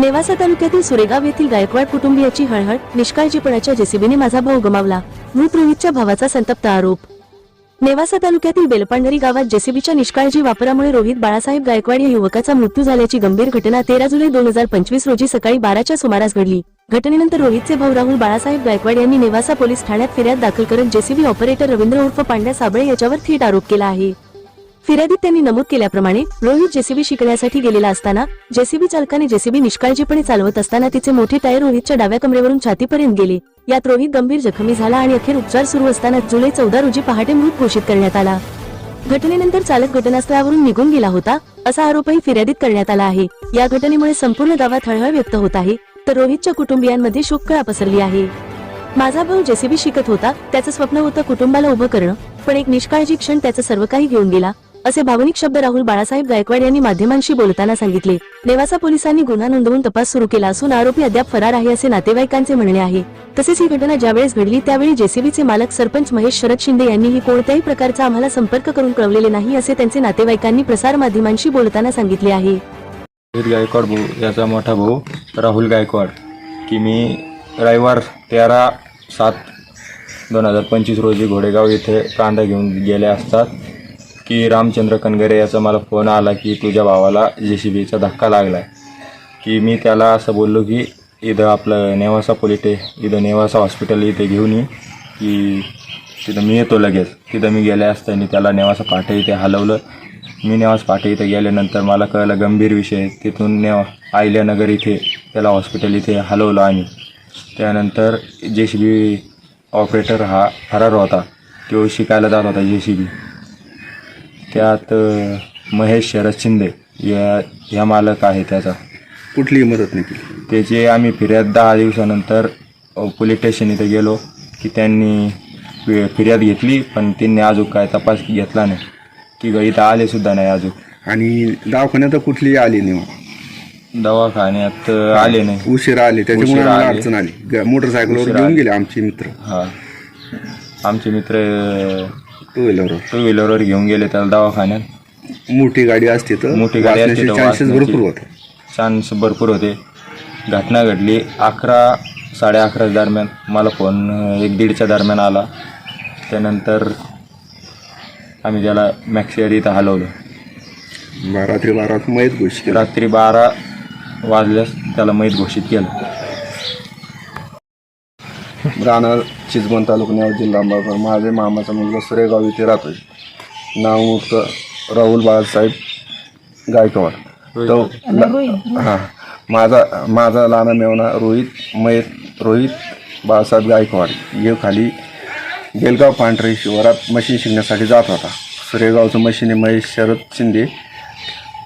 नेवासा तालुक्यातील सुरेगाव येथील गायकवाड कुटुंबियाची हळहळ निष्काळजीपणाच्या जेसीबीने माझा भाऊ गमावला. मृत रोहितच्या भावाचा संतप्त आरोप. नेवासा तालुक्यातील बेलपांढरी गावात जेसीबीच्या निष्काळजी वापरामुळे रोहित बाळासाहेब गायकवाड या युवकाचा मृत्यू झाल्याची गंभीर घटना तेरा जुलै दोन हजार पंचवीस रोजी सकाळी बाराच्या सुमारास घडली. घटनेनंतर रोहितचे भाऊ राहुल बाळासाहेब गायकवाड यांनी नेवासा पोलीस ठाण्यात फिर्याद दाखल करत जेसीबी ऑपरेटर रवींद्र उर्फ पांड्या साबळे याच्यावर थेट आरोप केला आहे. फिर्यादीत त्यांनी नमूद केल्याप्रमाणे रोहित जेसीबी शिकण्यासाठी गेलेला असताना जेसीबी चालकाने जेसीबी निष्काळजीपणे चालवत असताना तिचे मोठे टायर रोहितच्या डाव्या कमरेवरून छातीपर्यंत गेले. यात रोहित गंभीर जखमी झाला आणि अखेर उपचार सुरू असताना जुलै चौदा रोजी पहाटे मृत घोषित करण्यात आला. घटनेनंतर चालक घटनास्थळावरून निघून गेला होता असा आरोपही फिर्यादीत करण्यात आला आहे. या घटनेमुळे संपूर्ण गावात हळहळ व्यक्त होत आहे तर रोहितच्या कुटुंबियांमध्ये शोककळा पसरली आहे. माझा भाऊ जेसीबी शिकत होता त्याचं स्वप्न होतं कुटुंबाला उभं करणं पण एक निष्काळजी क्षण त्याचं सर्व काही घेऊन गेला असे भावनिक शब्द राहुल बाळासाहेब गायकवाड यांनी माध्यमांशी बोलताना सांगितले. नेवासा पोलिसांनी गुन्हा नोंदवून तपास सुरू केला असून आरोपी अद्याप फरार आहे असे नातेवाईकांचे म्हणणे आहे. तसेच ही घटना ज्यावेळेस घडली त्यावेळी जेसीबीचे मालक सरपंच महेश शरद शिंदे यांनीही कोणत्याही प्रकारचा आम्हाला संपर्क करून कळवलेले नाही असे त्यांचे नातेवाईकांनी प्रसार माध्यमांशी बोलताना सांगितले आहे. गायकवाड भाऊ याचा मोठा भाऊ राहुल गायकवाड की मी रविवार तेरा सात दोन हजार पंचवीस रोजी घोडेगाव येथे कांदा घेऊन गेले असतात. की रामचंद्र कनगरे याचा मला फोन आला की तुझ्या भावाला जे सी बीचा धक्का लागला आहे की मी त्याला असं बोललो की इथं आपलं नेवासा पोलिटे इथं नेवासा हॉस्पिटल इथे घेऊन ये. की तिथं मी येतो लगेच. तिथं मी गेले असताना त्याला नेवासा पाठे इथे हलवलं. मी नेवास पाठे इथे गेल्यानंतर मला कळलं गंभीर विषय तिथून नेवा आयल्यानगर इथे त्याला हॉस्पिटल इथे हलवलं आम्ही. त्यानंतर जे सी बी ऑपरेटर हा फरार होता. तो शिकायला जात होता जे सी बी त्यात महेश शरद शिंदे या ह्या मालक आहे त्याचा. कुठलीही मदत नाही केली. त्याची आम्ही फिर्याद दहा दिवसानंतर पोलीस स्टेशन इथे गेलो की त्यांनी फि- फिर्याद घेतली पण त्यांनी अजून काय तपास घेतला नाही. की ग इथं आले सुद्धा नाही अजून. आणि दवाखान्यात कुठली आली नाही मग. दवाखान्यात अ, आले नाही. उशिरा आले त्याच्यामुळे उशिरा आम्हाला आले. अडचण आली. ग- मोटरसायकलवर घेऊन. गेले आमचे मित्र. हा. आमचे मित्र टू व्हीलरवर. टू व्हीलरवर घेऊन गेले त्याला दवाखान्यात. मोठी गाडी असते तर मोठी गाडी असते तर चान्सेस वाचण्याचे भरपूर होते. चान्स भरपूर होते. घटना घडली. अकरा साडे अकरा दरम्यान मला फोन अ, एक दीडच्या दरम्यान आला. त्यानंतर आम्ही त्याला मॅक्सिअर इथं हलवलं. रात्री बारा वाजता मयत घोषित रात्री बारा वाजल्यास त्याला मैत घोषित केलं. राहणार चिजबन तालुका न्याव जिल्हा अंबरनाथ माझे मामाचा मुलगा सुरेगाव इथे राहतोय. नाव मुक्त राहुल बाळासाहेब गायकवाड. तो हां. माझा माझा लहान मेवना रोहित मयत रोहित बाळासाहेब गायकवाड. हे खाली बेलगाव पांढरे शिवारात मशीन शिकण्यासाठी जात होता. सुरेगावचं मशीन आहे महेश शरद शिंदे.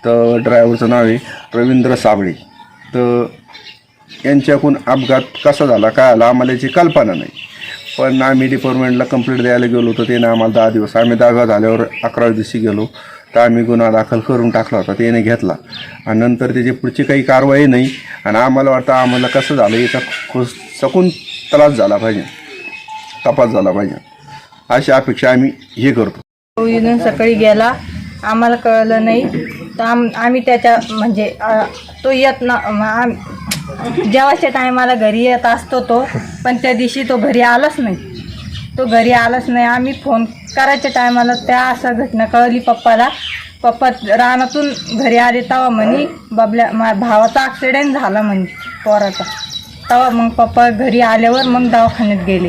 तर ड्रायव्हरचं नाव आहे रवींद्र साबळे. तर यांच्याकडून अपघात कसा झाला काय आला आम्हाला याची कल्पना नाही. पण आम्ही डिपार्टमेंटला कंप्लेंट द्यायला गेलो होतो त्याने आम्हाला दहा दिवस आम्ही दहा झाल्यावर अकरावी दिवशी गेलो. तर आम्ही गुन्हा दाखल करून टाकला होता त्याने घेतला. आणि नंतर त्याची पुढची काही कारवाई नाही. आणि आम्हाला वाटतं आम्हाला कसं झालं याचा खुस सकून त्रास झाला पाहिजे तपास झाला पाहिजे. अशी अपेक्षा आम्ही हे करतो. सकाळी गेला. आम्हाला कळलं नाही. तर आम आम्ही त्याच्या म्हणजे तो येत ना म आम जेव्हाच्या टायमाला घरी येत असतो तो पण त्या दिवशी तो घरी आलाच नाही. तो घरी आलाच नाही. आम्ही फोन करायच्या टायमाला त्या असं घटना कळली पप्पाला. पप्पा रानातून घरी आले तेव्हा म्हणे बबल्या मा भावाचा ॲक्सिडेंट झाला म्हणे पोराचा. तेव्हा मग पप्पा घरी आल्यावर मग दवाखान्यात गेले.